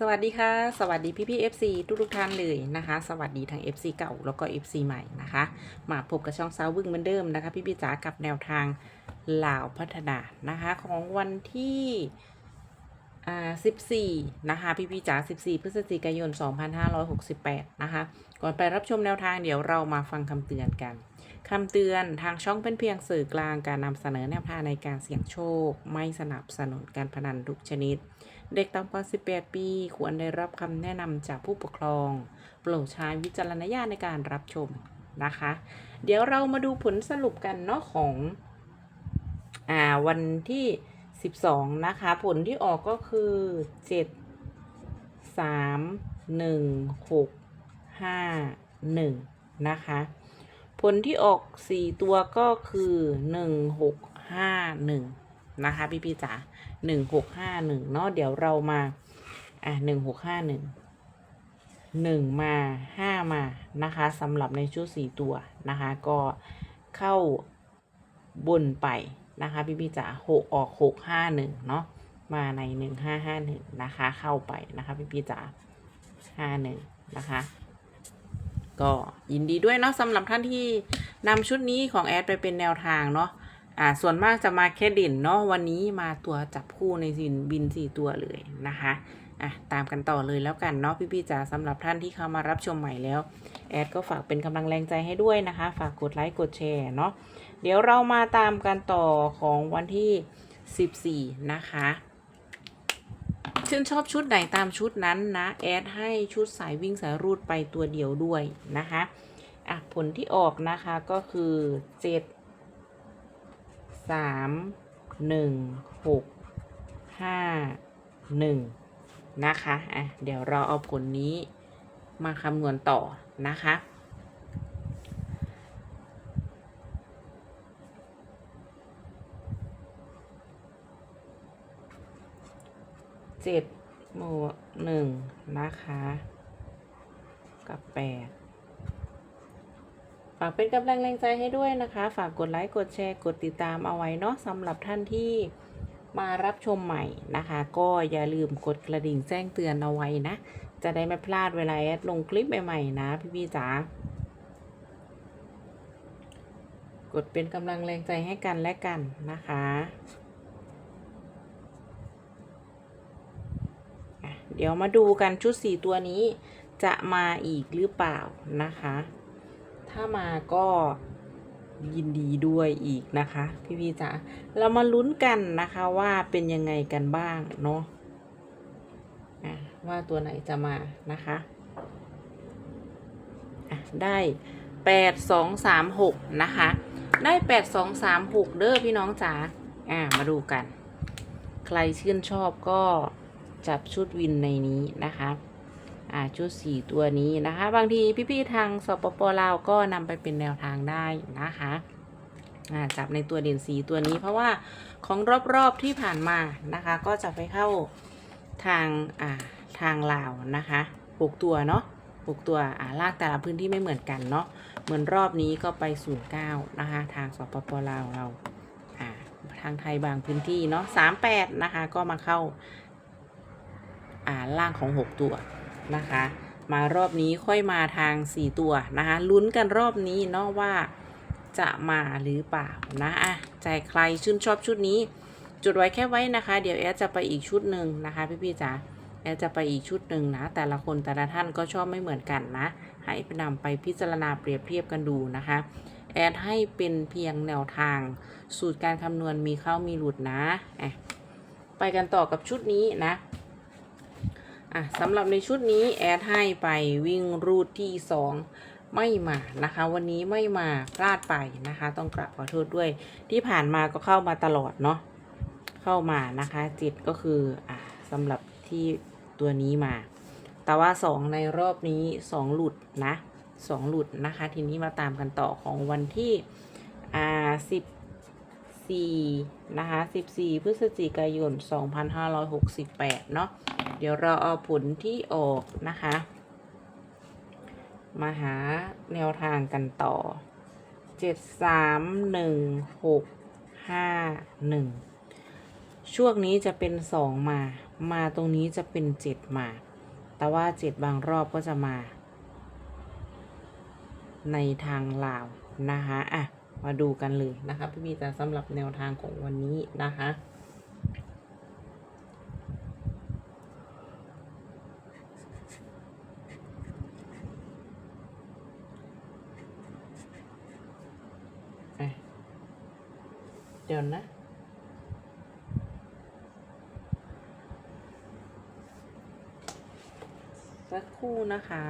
สวัสดีค่ะ สวัสดีพี่พี่ๆ FC ทุกทุกท่านเลยนะคะ สวัสดีทั้ง FC เก่าแล้วก็ FC ใหม่นะคะ มาพบกับช่องซาวบึ้งเหมือนเดิมนะคะ พี่พี่จ๋ากับแนวทางลาวพัฒนานะคะของวันที่อ่า14 นะคะ พี่พี่จ๋า14 พฤศจิกายน 2568 นะคะ ก่อนไปรับชมแนวทางเดี๋ยวเรามาฟังคำเตือนกันคำเตือนทางช่องเป็นเพียงสื่อกลางการนำเสนอแนวทางในการเสี่ยงโชค ไม่สนับสนุนการพนันทุกชนิด เด็กต่ำกว่า 18 ปี ควรได้รับคำแนะนำจากผู้ปกครอง โปรดใช้วิจารณญาณในการรับชมนะคะ เดี๋ยวเรามาดูผลสรุปกันเนาะของอ่าวันที่ 12 นะคะ ผลที่ออกก็คือ 7 3 1 6 5 1 นะคะ ผลที่ออก 4 ตัวก็คือ 1 6 5 1 นะคะพี่พี่จ๋าหนึ่งหกห้าหนึ่งเนาะเดี๋ยวเรามาอะหนึ่งหกห้าหนึ่งหนึ่งมาห้ามานะคะสำหรับในชุดสี่ตัวนะคะก็เข้าบนไปนะคะพี่พี่จ๋าหกออกหกห้าหนึ่งเนาะมาในหนึ่งห้าห้าหนึ่งนะคะเข้าไปนะคะพี่พี่จ๋าห้าหนึ่งนะคะก็ยินดีด้วยเนาะสำหรับท่านที่นำชุดนี้ของแอดไปเป็นแนวทางเนาะ อ่าส่วนมากจะมาแค่เด่นเนาะวันนี้มาตัวจับคู่ในสินบินสี่ตัวเลยนะคะอะตามกันต่อเลยแล้วกันเนาะพี่ๆจ๋าสำหรับท่านที่เข้ามารับชมใหม่แล้ว แอดก็ฝากเป็นกำลังแรงใจให้ด้วยนะคะ ฝากกดไลค์กดแชร์เนาะเดี๋ยวเรามาตามกันต่อของวันที่ 14 นะคะชื่นชอบชุดไหนตามชุดนั้นนะแอดให้ชุดสายวิ่งสายรูดไปตัวเดียวด้วยนะคะอะผลที่ออกนะคะก็คือ 7 สามหนึ่งหกห้าหนึ่งนะคะอะเดี๋ยวเราเอาผลนี้มาคำนวณต่อนะคะเจ็ดบวกหนึ่งนะคะ กับแปดากเป็นกำลังแรงใจให้ด้วยนะคะ ฝากกดไลค์ กดแชร์ กดติดตามเอาไว้เนาะสำหรับท่านที่มารับชมใหม่นะคะ ก็อย่าลืมกดกระดิ่งแจ้งเตือนเอาไว้นะ จะได้ไม่พลาดเวลาแอดลงคลิปใหม่ๆนะพี่พี่จ๋ากดเป็นกำลังแรงใจให้กันและกันนะคะอะเดี๋ยวมาดูกันชุดสี่ตัวนี้จะมาอีกหรือเปล่านะคะ ถ้ามาก็ยินดีด้วยอีกนะคะ พี่พี่จ๋าเรามาลุ้นกันนะคะว่าเป็นยังไงกันบ้างเนาะะว่าตัวไหนจะมานะคะะได้แปดสองสามหกนะคะ ได้แปดสองสามหกเด้อพี่น้องจ๋าอะมาดูกัน ใครชื่นชอบก็จับชุดวินในนี้นะคะ อ่าชุดสี่ตัวนี้นะคะ บางทีพี่ๆทางสปปลาวก็นำไปเป็นแนวทางได้นะคะจับในตัวเด่นสีตัวนี้เพราะว่าของรอบๆที่ผ่านมานะคะ ก็จะไปเข้าทางอ่าทางลาวนะคะหกตัวเนาะหกตัวอ่าลากแต่ละพื้นที่ไม่เหมือนกันเนาะเหมือนรอบนี้ก็ไปศูนย์เก้านะคะทางสปปลาวเราอ่าทางไทยบางพื้นที่เนาะสามแปดนะคะก็มาเข้าอ่าล่างของหกตัว นะคะ มารอบนี้ค่อยมาทาง 4 ตัวนะคะลุ้นกันรอบนี้เนาะว่าจะมาหรือเปล่านะอะใจใครชื่นชอบชุดนี้จดไว้แค่ไว้นะคะ เดี๋ยวแอดจะไปอีกชุดหนึ่งนะคะพี่พี่ๆจ๋าแอดจะไปอีกชุดหนึ่งนะ แต่ละคนแต่ละท่านก็ชอบไม่เหมือนกันนะ ให้ไปนำไปพิจารณาเปรียบเทียบกันดูนะคะแอดให้เป็นเพียงแนวทาง สูตรการคำนวณมีเข้ามีหลุดนะอะไปกันต่อกับชุดนี้นะ อะสำหรับในชุดนี้แอดให้ไปวิ่งรูทที่ 2 ไม่มานะคะ วันนี้ไม่มาพลาดไปนะคะ ต้องกราบขอโทษด้วย ที่ผ่านมาก็เข้ามาตลอดเนาะเข้ามานะคะจิตก็คืออะสำหรับที่ตัวนี้มา แต่ว่า 2 ในรอบนี้ 2 หลุดนะ2 หลุดนะคะ ทีนี้มาตามกันต่อของวันที่อ่า14นะคะ 14 พฤศจิกายน 2568 เนาะ เดี๋ยวเราเอาผลที่ออกนะคะ มาหาแนวทางกันต่อ เจ็ดสามหนึ่งหกห้าหนึ่งช่วงนี้จะเป็นสองมา มาตรงนี้จะเป็นเจ็ดมา แต่ว่าเจ็ดบางรอบก็จะมา ในทางลาวนะคะ อะ มาดูกันเลยนะคะ พี่มีแต่สำหรับแนวทางของวันนี้นะคะ ดี๋ยวนะ สักคู่นะคะ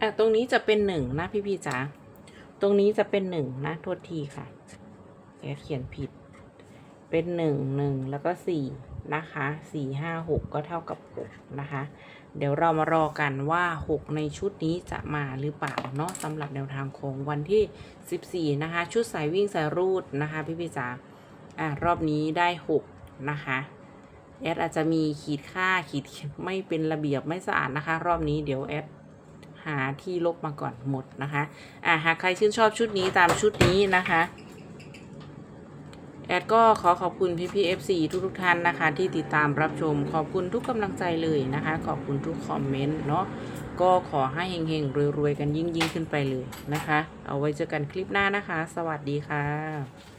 อะตรงนี้จะเป็นหนึ่งนะพี่พี่ๆจ๋า ตรงนี้จะเป็นหนึ่งนะโทษทีค่ะ แกเขียนผิด เป็นหนึ่งหนึ่งแล้วก็สี่นะคะสี่ห้าหกก็เท่ากับหกนะคะ เดี๋ยวเรามารอกันว่า 6 ในชุดนี้จะมาหรือเปล่าเนาะสำหรับแนวทางของวันที่ 14 นะคะ ชุดสายวิ่งสายรูดนะคะ พี่พี่จ๋าอะรอบนี้ได้ 6 นะคะแอดอาจจะมีขีดค่าขีดไม่เป็นระเบียบไม่สะอาดนะคะ รอบนี้เดี๋ยวแอดหาที่ลบมาก่อนหมดนะคะอะหากใครชื่นชอบชุดนี้ตามชุดนี้นะคะ แอดก็ขอขอบคุณพี่พี่ FC ทุกทุกๆท่านนะคะ ที่ติดตามรับชม ขอบคุณทุกกำลังใจเลยนะคะ ขอบคุณทุกคอมเมนต์เนาะก็ขอให้เฮงๆรวยๆกันยิ่งๆขึ้นไปเลยนะคะ เอาไว้เจอกันคลิปหน้านะคะ สวัสดีค่ะ